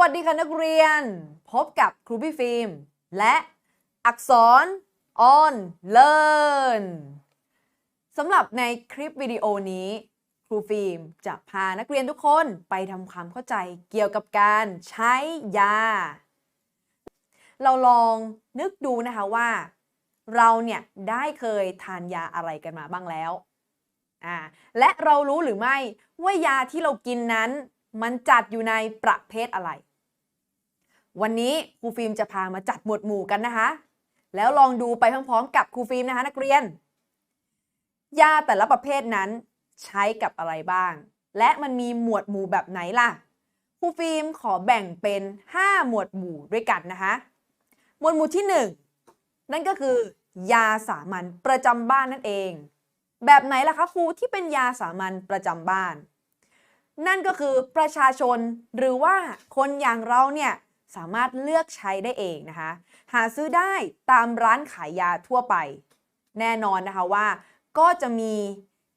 วัสดีค่ะนักเรียน พบกับครูพี่ฟิล์ม และอักษร on learn สำหรับในคลิปวิดีโอนี้ ครูฟิล์มจะพานักเรียนทุกคนไปทำความเข้าใจเกี่ยวกับการใช้ยา เราลองนึกดูนะคะว่า เราเนี่ยได้เคยทานยาอะไรกันมาบ้างแล้วอ่าและเรารู้หรือไม่ว่ายาที่เรากินนั้น มันจัดอยู่ในประเภทอะไร วันนี้ครูฟิล์มจะพามาจัดหมวดหมู่กันนะคะ แล้วลองดูไปพร้อมๆกับครูฟิล์มนะคะนักเรียน ยาแต่ละประเภทนั้นใช้กับอะไรบ้าง และมันมีหมวดหมู่แบบไหนล่ะครูฟิล์มขอแบ่งเป็น 5 หมวดหมู่ด้วยกันนะคะ หมวดหมู่ที่ 1 นั่นก็คือยาสามัญประจำบ้านนั่นเอง แบบไหนล่ะคะครูที่เป็นยาสามัญประจำบ้าน นั่นก็คือประชาชนหรือว่าคนอย่างเราเนี่ยสามารถเลือกใช้ได้เองนะคะ หาซื้อได้ตามร้านขายยาทั่วไป แน่นอนนะคะว่า ก็จะมี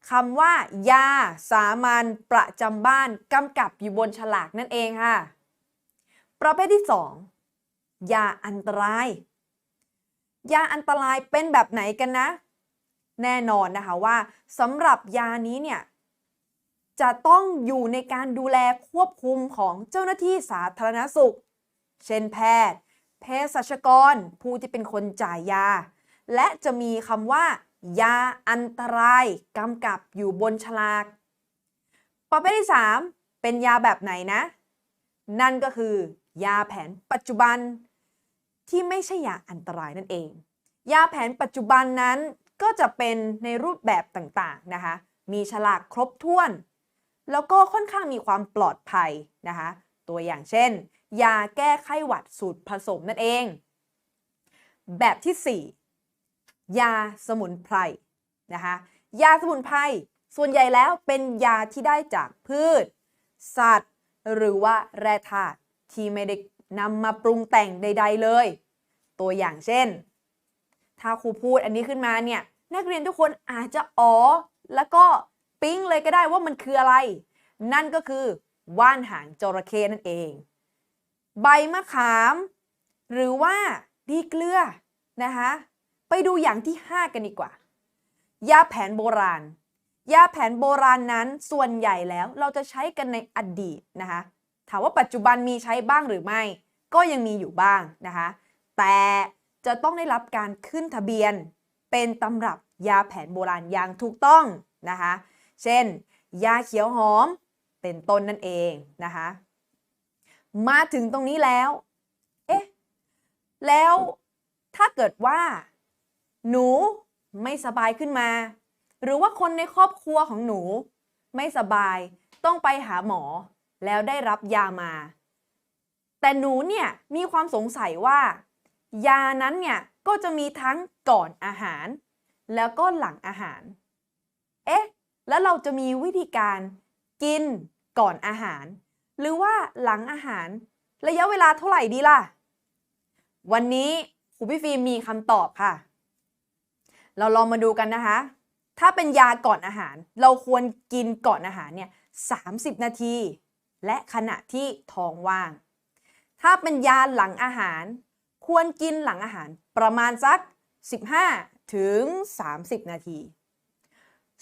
คำว่า ยาสามัญประจำบ้านกำกับอยู่บนฉลากนั่นเองค่ะ ประเภทที่ 2 ยาอันตราย ยาอันตรายเป็นแบบไหนกันนะ แน่นอนนะคะว่าสำหรับยานี้เนี่ย จะต้องอยู่ในการดูแลควบคุมของเจ้าหน้าที่สาธารณสุข เช่นแพทย์เภสัชกร ผู้ที่เป็นคนจ่ายยา และจะมีคำว่า ยาอันตรายกำกับอยู่บนฉลาก ประเภทที่ 3 เป็นยาแบบไหนนะ นั่นก็คือยาแผนปัจจุบัน ที่ไม่ใช่ยาอันตรายนั่นเอง ยาแผนปัจจุบันนั้นก็จะเป็นในรูปแบบต่างๆนะคะ มีฉลากครบถ้วน แล้วก็ค่อนข้างมีความปลอดภัยนะคะ ตัวอย่างเช่น ยาแก้ไข้หวัดสูตรผสมนั่นเอง แบบที่ 4 ยาสมุนไพรนะคะยาสมุนไพรส่วนใหญ่แล้วเป็นยาที่ได้จากพืช สัตว์ หรือว่าแร่ธาตุที่ไม่ได้นำมาปรุงแต่งใด ๆเลย ตัวอย่างเช่น ถ้าครูพูดอันนี้ขึ้นมาเนี่ยนักเรียนทุกคนอาจจะอ๋อแล้วก็ ปิ๊งเลยก็ได้ว่ามันคืออะไร นั่นก็คือว่านหางจระเข้นั่นเอง ใบมะขาม หรือว่าดีเกลือนะคะไปดูอย่างที่ 5 กันดีกว่า ยาแผนโบราณ ยาแผนโบราณนั้นส่วนใหญ่แล้วเราจะใช้กันในอดีตนะคะถามว่าปัจจุบันมีใช้บ้างหรือไม่ ก็ยังมีอยู่บ้างนะคะแต่จะต้องได้รับการขึ้นทะเบียนเป็นตำรับยาแผนโบราณอย่างถูกต้องนะคะ เช่น ยาเขียวหอมเป็นต้นนั่นเองนะคะ มาถึงตรงนี้แล้ว เอ๊ะ แล้วถ้าเกิดว่า หนูไม่สบายขึ้นมา หรือว่าคนในครอบครัวของหนู ไม่สบายต้องไปหาหมอแล้วได้รับยามา แต่หนูเนี่ยมีความสงสัยว่า ยานั้นเนี่ยก็จะมีทั้งก่อนอาหาร แล้วก็หลังอาหาร เอ๊ะ แล้วเราจะมีวิธีการกินก่อนอาหาร หรือว่าหลังอาหาร ระยะเวลาเท่าไหร่ดีล่ะ วันนี้ครูพี่ฟิล์มมีคำตอบค่ะ เราลองมาดูกันนะคะ ถ้าเป็นยาก่อนอาหาร เราควรกินก่อนอาหารเนี่ย30 นาที และขณะที่ท้องว่าง ถ้าเป็นยาหลังอาหาร ควรกินหลังอาหารประมาณสัก 15 ถึง 30 นาที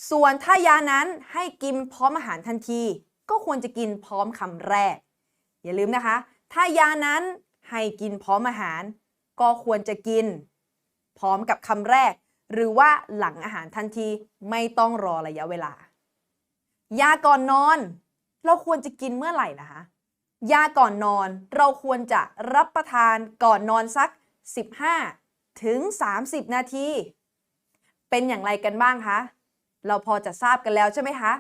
ส่วนถ้ายานั้นให้กินพร้อมอาหารทันที ก็ควรจะกินพร้อมคำแรก อย่าลืมนะคะ ถ้ายานั้นให้กินพร้อมอาหาร ก็ควรจะกิน พร้อมกับคำแรก หรือว่าหลังอาหารทันทีไม่ต้องรอระยะเวลา ยาก่อนนอน เราควรจะกินเมื่อไหร่นะคะ ยาก่อนนอนเราควรจะรับประทานก่อนนอนสัก 15 ถึง 30 นาที เป็นอย่างไรกันบ้างคะ เราพอจะทราบกันแล้วใช่ไหมคะ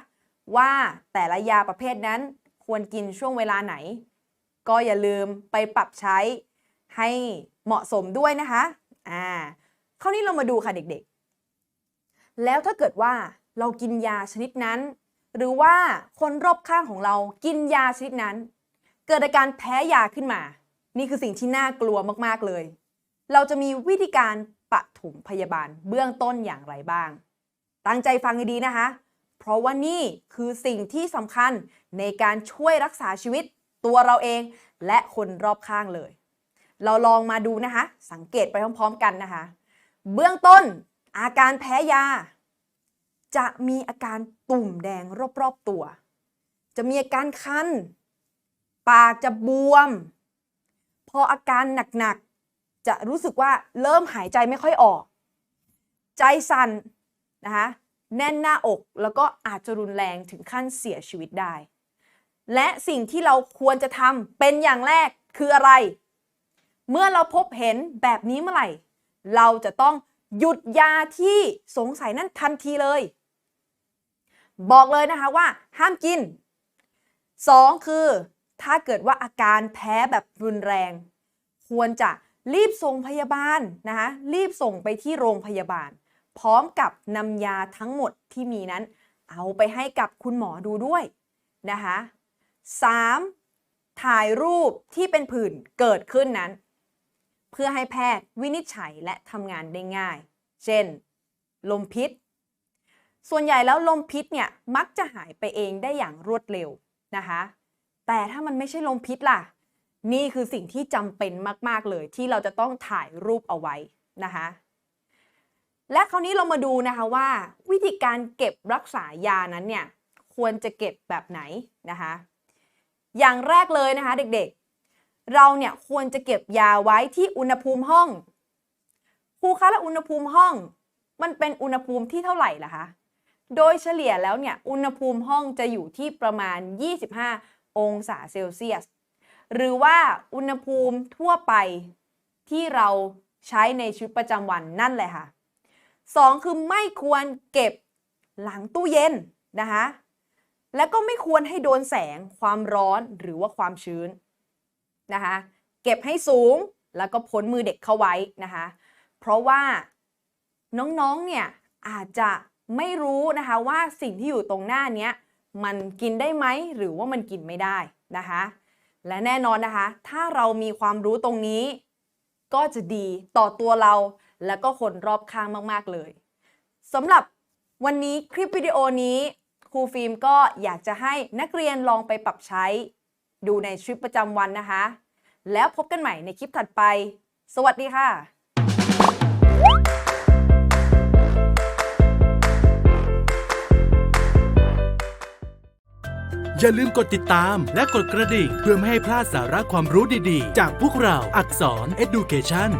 ว่าแต่ละยาประเภทนั้นควรกินช่วงเวลาไหน ก็อย่าลืมไปปรับใช้ให้เหมาะสมด้วยนะคะอ่าคราวนี้เรามาดูค่ะเด็กๆ แล้วถ้าเกิดว่าเรากินยาชนิดนั้น หรือว่าคนรอบข้างของเรากินยาชนิดนั้น เกิดอาการแพ้ยาขึ้นมา นี่คือสิ่งที่น่ากลัวมากๆเลย เราจะมีวิธีการปฐมพยาบาลเบื้องต้นอย่างไรบ้าง ตั้งใจฟังให้ดีนะคะ เพราะว่านี่คือสิ่งที่สำคัญในการช่วยรักษาชีวิตตัวเราเอง และคนรอบข้างเลย เราลองมาดูนะคะ สังเกตไปพร้อมๆกันนะคะ เบื้องต้นอาการแพ้ยา จะมีอาการตุ่มแดงรอบๆตัว จะมีอาการคัน ปากจะบวม พออาการหนักๆจะรู้สึกว่าเริ่มหายใจไม่ค่อยออก ใจสั่น นะคะแน่นหน้าอกแล้วก็อาจจะรุนแรงถึงขั้นเสียชีวิตได้ และสิ่งที่เราควรจะทำเป็นอย่างแรกคืออะไร เมื่อเราพบเห็นแบบนี้เมื่อไหร่ เราจะต้องหยุดยาที่สงสัยนั่นทันทีเลย บอกเลยนะคะว่าห้ามกิน 2 คือ ถ้าเกิดว่าอาการแพ้แบบรุนแรง ควรจะรีบส่งพยาบาลนะคะรีบส่งไปที่โรงพยาบาล พร้อมกับนำยาทั้งหมดที่มีนั้น เอาไปให้กับคุณหมอดูด้วยนะคะ 3. ถ่ายรูปที่เป็นผื่นเกิดขึ้นนั้น เพื่อให้แพทย์วินิจฉัยและทำงานได้ง่าย เช่น ลมพิษ ส่วนใหญ่แล้วลมพิษเนี่ยมักจะหายไปเองได้อย่างรวดเร็วนะคะ แต่ถ้ามันไม่ใช่ลมพิษล่ะ นี่คือสิ่งที่จำเป็นมาก ๆ เลยที่เราจะต้องถ่ายรูปเอาไว้นะคะ และคราวนี้เรามาดูนะคะว่า วิธีการเก็บรักษายานั้นเนี่ยควรจะเก็บแบบไหนนะคะ อย่างแรกเลยนะคะเด็กๆ เราเนี่ยควรจะเก็บยาไว้ที่อุณหภูมิห้องครูคะแล้วอุณหภูมิห้อง มันเป็นอุณหภูมิที่เท่าไหร่ล่ะคะ โดยเฉลี่ยแล้วเนี่ยอุณหภูมิห้องจะอยู่ที่ประมาณ 25 องศาเซลเซียส หรือว่าอุณหภูมิทั่วไปที่เราใช้ในชีวิตประจำวันนั่นแหละค่ะ สองคือไม่ควรเก็บหลังตู้เย็นนะคะและก็ไม่ควรให้โดนแสงความร้อนหรือว่าความชื้นนะคะเก็บให้สูงแล้วก็พ้นมือเด็กเข้าไว้นะคะเพราะว่าน้องๆเนี่ยอาจจะไม่รู้นะคะว่าสิ่งที่อยู่ตรงหน้านี้มันกินได้ไหมหรือว่ามันกินไม่ได้นะคะและแน่นอนนะคะ ถ้าเรามีความรู้ตรงนี้ ก็จะดีต่อตัวเรา และก็คนรอบข้างมากๆเลยสำหรับวันนี้คลิปวิดีโอนี้ครูฟิล์มก็อยากจะให้นักเรียนลองไปปรับใช้ ดูในชีวิตประจำวันนะคะ แล้วพบกันใหม่ในคลิปถัดไป สวัสดีค่ะอย่าลืมกดติดตามและกดกระดิ่ง เพื่อไม่ให้พลาดสาระความรู้ดีๆ จากพวกเราอักษร Education